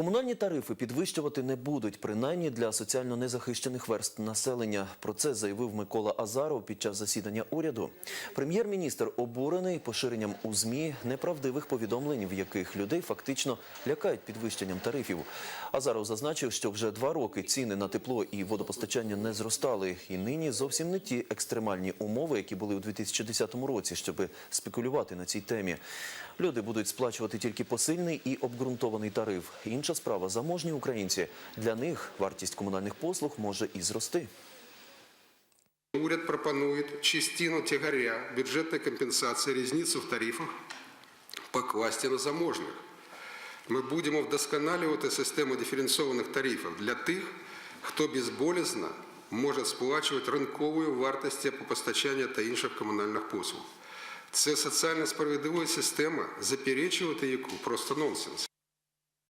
Комунальні тарифи підвищувати не будуть, принаймні для соціально незахищених верств населення. Про це заявив Микола Азаров під час засідання уряду. Прем'єр-міністр обурений поширенням у змі неправдивих повідомлень, в яких людей фактично лякають підвищенням тарифів. Азаров зазначив, що вже два роки ціни на тепло і водопостачання не зростали, і нині зовсім не ті екстремальні умови, які були у 2010 році, щоб спекулювати на цій темі. Люди будуть сплачувати тільки посильний і обґрунтований тариф. Інша справа заможні українці. Для них вартість комунальних послуг може і зрости. Уряд пропонує частину тягаря бюджетної компенсації різницю в тарифах покласти на заможних. Ми будемо вдосконалювати систему диференційованих тарифів для тих, хто безболісно може сплачувати ринковою вартість теплопостачання та інших комунальних послуг. Це соціально справедлива система, заперечувати яку просто нонсенс.